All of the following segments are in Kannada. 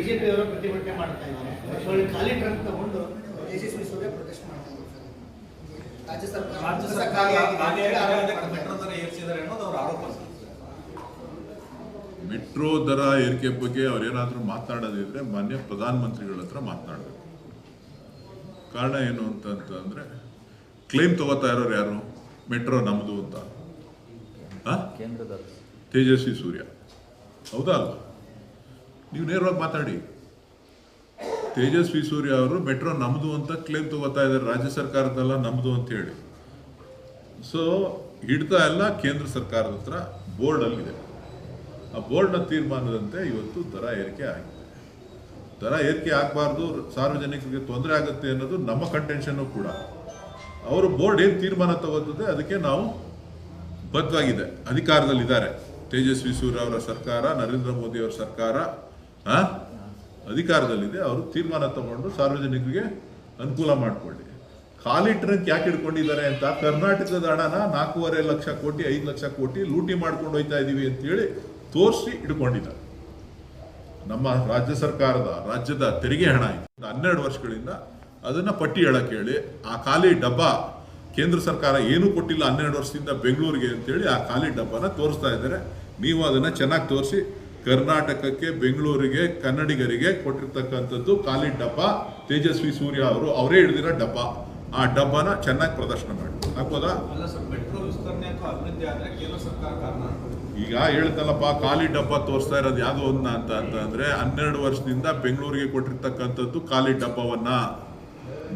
ಬಿಜೆಪಿ ಅವರು ಪ್ರತಿಭಟನೆ ಮಾಡ್ತಾ ಇದ್ದಾರೆ. ಖಾಲಿ ಟ್ರಕ್ ತಗೊಂಡು ಯಶಸ್ವಿ ಸೂರ್ಯ ಪ್ರೊಟೆಸ್ಟ್ ಮಾಡ್ತಾ ಇದ್ದಾರೆ ರಾಜ್ಯ ಸರ್ಕಾರ ರಾಜ್ಯ ಸರ್ಕಾರ ಮೆಟ್ರೋ ದರ ಏರಿಸಿದ್ದಾರೆ ಅನ್ನೋದು ಅವರ ಆರೋಪ ಮೆಟ್ರೋ ದರ ಏರಿಕೆ ಬಗ್ಗೆ ಅವ್ರೇನಾದ್ರೂ ಮಾತನಾಡೋದಿದ್ರೆ ಮಾನ್ಯ ಪ್ರಧಾನಮಂತ್ರಿಗಳ ಹತ್ರ ಮಾತನಾಡಬೇಕು ಕಾರಣ ಏನು ಅಂತ ಕ್ಲೇಮ್ ಕ್ಲೈಮ್ ತಗೋತಾ ಇರೋರು ಯಾರು? ಮೆಟ್ರೋ ನಮ್ಮದು ಅಂತ. ಕೇಂದ್ರದ ತೇಜಸ್ವಿ ಸೂರ್ಯ. ಹೌದಾ ಅಲ್ವಾ? ನೀವು ನೇರವಾಗಿ ಮಾತಾಡಿ. ತೇಜಸ್ವಿ ಸೂರ್ಯ ಅವರು ಮೆಟ್ರೋ ನಮ್ದು ಅಂತ ಕ್ಲೇಮ್ ತಗೋತಾ ಇದ್ದಾರೆ, ರಾಜ್ಯ ಸರ್ಕಾರದಲ್ಲ ನಮ್ದು ಅಂತ ಹೇಳಿ. ಸೊ ಹಿಡ್ತಾ ಎಲ್ಲ ಕೇಂದ್ರ ಸರ್ಕಾರದ ಹತ್ರ ಬೋರ್ಡಲ್ಲಿದೆ ಆ ಬೋರ್ಡ್ನ ತೀರ್ಮಾನದಂತೆ ಇವತ್ತು ದರ ಏರಿಕೆ ಆಗಿದೆ. ದರ ಏರಿಕೆ ಆಗಬಾರ್ದು, ಸಾರ್ವಜನಿಕರಿಗೆ ತೊಂದರೆ ಆಗುತ್ತೆ ಅನ್ನೋದು ನಮ್ಮ ಕಂಟೆನ್ಷನ್ನು ಕೂಡ. ಅವರು ಬೋರ್ಡ್ ಏನು ತೀರ್ಮಾನ ತಗೋತದೆ, ಅದಕ್ಕೆ ನಾವು ಬದ್ಧವಾಗಿದೆ. ಅಧಿಕಾರದಲ್ಲಿದ್ದಾರೆ. ತೇಜಸ್ವಿ ಸೂರ್ಯ ಅವರ ಸರ್ಕಾರ, ನರೇಂದ್ರ ಮೋದಿ ಅವರ ಸರ್ಕಾರ? ಅಧಿಕಾರದಲ್ಲಿದೆ. ಅವರು ತೀರ್ಮಾನ ತಗೊಂಡು ಸಾರ್ವಜನಿಕರಿಗೆ ಅನುಕೂಲ ಮಾಡಿಕೊಳ್ಳಿ. ಖಾಲಿ ಟ್ರಕ್ ಯಾಕೆ ಹಿಡ್ಕೊಂಡಿದ್ದಾರೆ ಅಂತ ಕರ್ನಾಟಕದ ಹಣನ ನಾಲ್ಕೂವರೆ ಲಕ್ಷ ಕೋಟಿ, ಐದು ಲಕ್ಷ ಕೋಟಿ ಲೂಟಿ ಮಾಡ್ಕೊಂಡು ಹೋಯ್ತಾ ಇದೀವಿ ಅಂತೇಳಿ ತೋರಿಸಿ ಇಟ್ಕೊಂಡಿದ್ದಾರೆ ನಮ್ಮ ರಾಜ್ಯ ಸರ್ಕಾರದ, ರಾಜ್ಯದ ತೆರಿಗೆ ಹಣ ಇದು. ಹನ್ನೆರಡು ವರ್ಷಗಳಿಂದ ಅದನ್ನ ಪಟ್ಟಿ ಹೇಳಕ್ ಹೇಳಿ, ಆ ಖಾಲಿ ಡಬ್ಬ ಕೇಂದ್ರ ಸರ್ಕಾರ ಏನೂ ಕೊಟ್ಟಿಲ್ಲ ಹನ್ನೆರಡು ವರ್ಷದಿಂದ ಬೆಂಗಳೂರಿಗೆ ಅಂತೇಳಿ ಆ ಖಾಲಿ ಡಬ್ಬನ ತೋರಿಸ್ತಾ ಇದ್ದಾರೆ. ನೀವು ಅದನ್ನ ಚೆನ್ನಾಗಿ ತೋರಿಸಿ ಕರ್ನಾಟಕಕ್ಕೆ ಬೆಂಗಳೂರಿಗೆ ಕನ್ನಡಿಗರಿಗೆ ಕೊಟ್ಟಿರ್ತಕ್ಕಂಥದ್ದು ಖಾಲಿ ಡಬ್ಬ. ತೇಜಸ್ವಿ ಸೂರ್ಯ ಅವರು ಅವರೇ ಹಿಡಿದಿರೋ ಡಬ್ಬ. ಆ ಡಬ್ಬನ ಚೆನ್ನಾಗಿ ಪ್ರದರ್ಶನ ಮಾಡಿ. ಹಾಕೋದಾ ಈಗ ಹೇಳ್ತಲ್ಲಪ್ಪ ಖಾಲಿ ಡಬ್ಬ ತೋರಿಸ್ತಾ ಇರೋದು ಯಾವುದು ಒಂದ ಅಂತ ಅಂತಂದ್ರೆ ಹನ್ನೆರಡು ವರ್ಷದಿಂದ ಬೆಂಗಳೂರಿಗೆ ಕೊಟ್ಟಿರ್ತಕ್ಕಂಥದ್ದು ಖಾಲಿ ಡಬ್ಬವನ್ನ.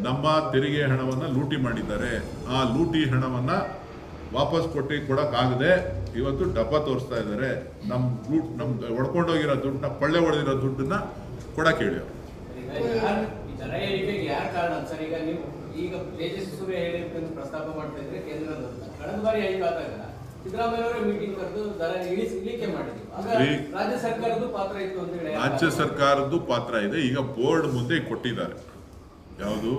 ನಮ್ಮ ತೆರಿಗೆ ಹಣವನ್ನ ಲೂಟಿ ಮಾಡಿದ್ದಾರೆ. ಆ ಲೂಟಿ ಹಣವನ್ನ ವಾಪಸ್ ಕೊಟ್ಟು ಕೊಡೋಕ್ಕಾಗದೆ ಇವತ್ತು ಡಬ್ಬ ತೋರಿಸ್ತಾ ಇದ್ದಾರೆ. ನಮ್ಮ ದುಡ್ಡು ನಮ್ ಹೊಡ್ಕೊಂಡೋಗಿರೋ ದುಡ್ಡನ್ನ ಪಳ್ಳೆ ಹೊಡೆದಿರೋ ದುಡ್ಡನ್ನ ಕೊಡಕ್ಕೆ ಹೇಳಿ ರಾಜ್ಯ ಸರ್ಕಾರದ್ದು ಪಾತ್ರ ಇದೆ. ಈಗ ಬೋರ್ಡ್ ಮುಂದೆ ಕೊಟ್ಟಿದ್ದಾರೆ. ಯಾವುದು?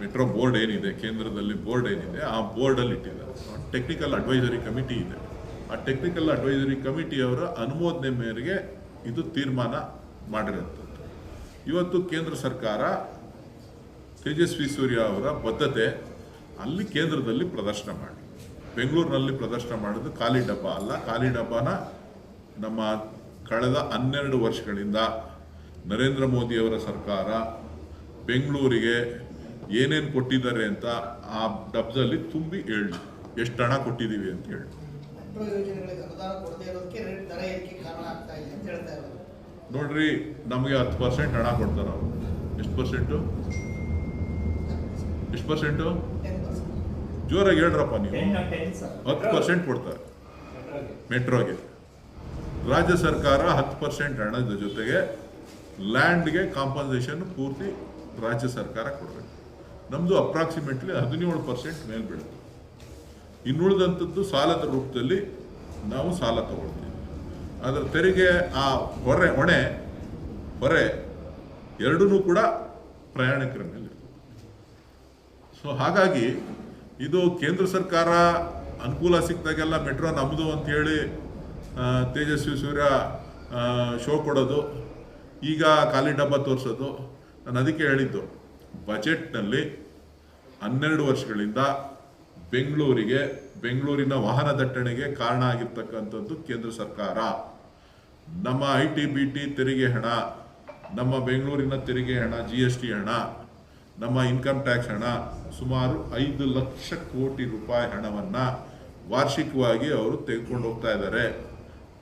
ಮೆಟ್ರೋ ಬೋರ್ಡ್ ಏನಿದೆ, ಕೇಂದ್ರದಲ್ಲಿ ಬೋರ್ಡ್ ಏನಿದೆ, ಆ ಬೋರ್ಡಲ್ಲಿ ಇಟ್ಟಿದ್ದಾರೆ. ಟೆಕ್ನಿಕಲ್ ಅಡ್ವೈಸರಿ ಕಮಿಟಿ ಇದೆ. ಆ ಟೆಕ್ನಿಕಲ್ ಅಡ್ವೈಸರಿ ಕಮಿಟಿಯವರ ಅನುಮೋದನೆ ಮೇರೆಗೆ ಇದು ತೀರ್ಮಾನ ಮಾಡಿರುವಂಥದ್ದು. ಇವತ್ತು ಕೇಂದ್ರ ಸರ್ಕಾರ ತೇಜಸ್ವಿ ಸೂರ್ಯ ಅವರ ಬದ್ಧತೆ ಅಲ್ಲಿ ಕೇಂದ್ರದಲ್ಲಿ ಪ್ರದರ್ಶನ ಮಾಡಿ. ಬೆಂಗಳೂರಿನಲ್ಲಿ ಪ್ರದರ್ಶನ ಮಾಡೋದು ಖಾಲಿ ಡಬ್ಬ ಅಲ್ಲ. ಖಾಲಿ ಡಬ್ಬನ ನಮ್ಮ ಕಳೆದ ಹನ್ನೆರಡು ವರ್ಷಗಳಿಂದ ನರೇಂದ್ರ ಮೋದಿಯವರ ಸರ್ಕಾರ ಬೆಂಗಳೂರಿಗೆ ಏನೇನು ಕೊಟ್ಟಿದ್ದಾರೆ ಅಂತ ಆ ಡಬ್ಬದಲ್ಲಿ ತುಂಬಿ ಹೇಳಿ. ಎಷ್ಟು ಹಣ ಕೊಟ್ಟಿದ್ದೀವಿ ಅಂತ ಹೇಳಿ. ನೋಡ್ರಿ ನಮಗೆ ಹತ್ತು ಪರ್ಸೆಂಟ್ ಹಣ ಕೊಡ್ತಾರೆ ಅವರು. ಎಷ್ಟು ಪರ್ಸೆಂಟು? ಎಷ್ಟು ಪರ್ಸೆಂಟು? ಜೋರಾಗಿ ಹೇಳ್ರಪ್ಪ ನೀವು. ಹತ್ತು ಪರ್ಸೆಂಟ್ ಕೊಡ್ತಾರೆ. ಮೆಟ್ರೋಗೆ. ಮೆಟ್ರೋಗೆ. ರಾಜ್ಯ ಸರ್ಕಾರ ಹತ್ತು ಪರ್ಸೆಂಟ್ ಹಣದ ಜೊತೆಗೆ ಲ್ಯಾಂಡ್ಗೆ ಕಾಂಪನ್ಸೇಷನ್ ಪೂರ್ತಿ ರಾಜ್ಯ ಸರ್ಕಾರ ಕೊಡಬೇಕು. ನಮ್ಮದು ಅಪ್ರಾಕ್ಸಿಮೇಟ್ಲಿ ಹದಿನೇಳು ಪರ್ಸೆಂಟ್ ಮೇಲೆ ಬೀಳುತ್ತೆ. ಇನ್ನುಳಿದಂಥದ್ದು ಸಾಲದ ರೂಪದಲ್ಲಿ ನಾವು ಸಾಲ ತಗೊಳ್ತೀವಿ. ಅದರ ತೆರಿಗೆ ಆ ಹೊರೆ, ಹೊಣೆ, ಹೊರೆ ಎರಡೂ ಕೂಡ ಪ್ರಯಾಣಿಕರ ಮೇಲೆ ಸೊ ಹಾಗಾಗಿ ಇದು ಕೇಂದ್ರ ಸರ್ಕಾರ ಅನುಕೂಲ ಸಿಕ್ಕಿದಾಗೆಲ್ಲ ಮೆಟ್ರೋ ನಮ್ಮದು ಅಂತ ಹೇಳಿ ತೇಜಸ್ವಿ ಸೂರ್ಯ ಶೋ ಕೊಡೋದು, ಈಗ ಖಾಲಿ ಡಬ್ಬ ತೋರಿಸೋದು, ನಾನು ಅದಕ್ಕೆ ಹೇಳಿದ್ದು. ಬಜೆಟ್ನಲ್ಲಿ ಹನ್ನೆರಡು ವರ್ಷಗಳಿಂದ ಬೆಂಗಳೂರಿಗೆ, ಬೆಂಗಳೂರಿನ ವಾಹನ ದಟ್ಟಣೆಗೆ ಕಾರಣ ಆಗಿರ್ತಕ್ಕಂಥದ್ದು ಕೇಂದ್ರ ಸರ್ಕಾರ. ನಮ್ಮ ಐ ಟಿ ಬಿ ಟಿ ತೆರಿಗೆ ಹಣ, ನಮ್ಮ ಬೆಂಗಳೂರಿನ ತೆರಿಗೆ ಹಣ ಜಿ ಎಸ್ ಟಿ ಹಣ, ನಮ್ಮ ಇನ್ಕಮ್ ಟ್ಯಾಕ್ಸ್ ಹಣ, ಸುಮಾರು ಐದು ಲಕ್ಷ ಕೋಟಿ ರೂಪಾಯಿ ಹಣವನ್ನು ವಾರ್ಷಿಕವಾಗಿ ಅವರು ತೆಗೆದುಕೊಂಡು ಹೋಗ್ತಾ ಇದ್ದಾರೆ.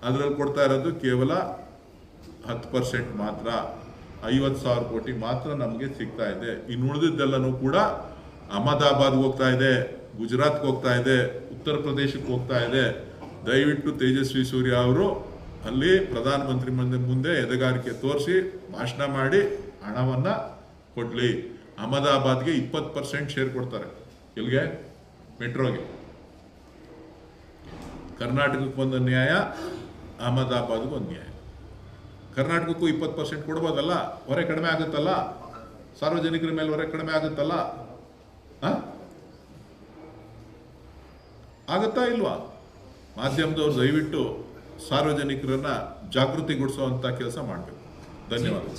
ಅದರಲ್ಲಿ ಕೊಡ್ತಾ ಇರೋದು ಕೇವಲ ಹತ್ತು ಪರ್ಸೆಂಟ್ ಮಾತ್ರ. ಐವತ್ತು ಸಾವಿರ ಕೋಟಿ ಮಾತ್ರ ನಮಗೆ ಸಿಗ್ತಾ ಇದೆ. ಇನ್ನು ಉಳಿದಿದ್ದೆಲ್ಲನೂ ಕೂಡ ಅಹಮದಾಬಾದ್ಗೆ ಹೋಗ್ತಾ ಇದೆ, ಗುಜರಾತ್ಗೆ ಹೋಗ್ತಾ ಇದೆ, ಉತ್ತರ ಪ್ರದೇಶಕ್ಕೆ ಹೋಗ್ತಾ ಇದೆ. ದಯವಿಟ್ಟು ತೇಜಸ್ವಿ ಸೂರ್ಯ ಅವರು ಅಲ್ಲಿ ಪ್ರಧಾನಮಂತ್ರಿ ಮಂದಿ ಮುಂದೆ ಎದೆಗಾರಿಕೆ ತೋರಿಸಿ, ಭಾಷಣ ಮಾಡಿ ಹಣವನ್ನ ಕೊಡ್ಲಿ. ಅಹಮದಾಬಾದ್ಗೆ ಇಪ್ಪತ್ತು ಪರ್ಸೆಂಟ್ ಶೇರ್ ಕೊಡ್ತಾರೆ. ಎಲ್ಲಿಗೆ ಮೆಟ್ರೋಗೆ. ಕರ್ನಾಟಕಕ್ಕೆ ಒಂದು ನ್ಯಾಯ, ಅಹಮದಾಬಾದ್ಗೆ ಒಂದು ನ್ಯಾಯ. ಕರ್ನಾಟಕಕ್ಕೂ ಇಪ್ಪತ್ತು ಪರ್ಸೆಂಟ್ ಕೊಡ್ಬೋದಲ್ಲ? ಹೊರೆ ಕಡಿಮೆ ಆಗುತ್ತಲ್ಲ? ಸಾರ್ವಜನಿಕರ ಮೇಲೆ ಹೊರೆ ಕಡಿಮೆ ಆಗುತ್ತಲ್ಲ? ಆಗುತ್ತಾ ಇಲ್ವಾ? ಮಾಧ್ಯಮದವ್ರು ದಯವಿಟ್ಟು ಸಾರ್ವಜನಿಕರನ್ನ ಜಾಗೃತಿಗೊಳಿಸುವಂತ ಕೆಲಸ ಮಾಡಬೇಕು. ಧನ್ಯವಾದ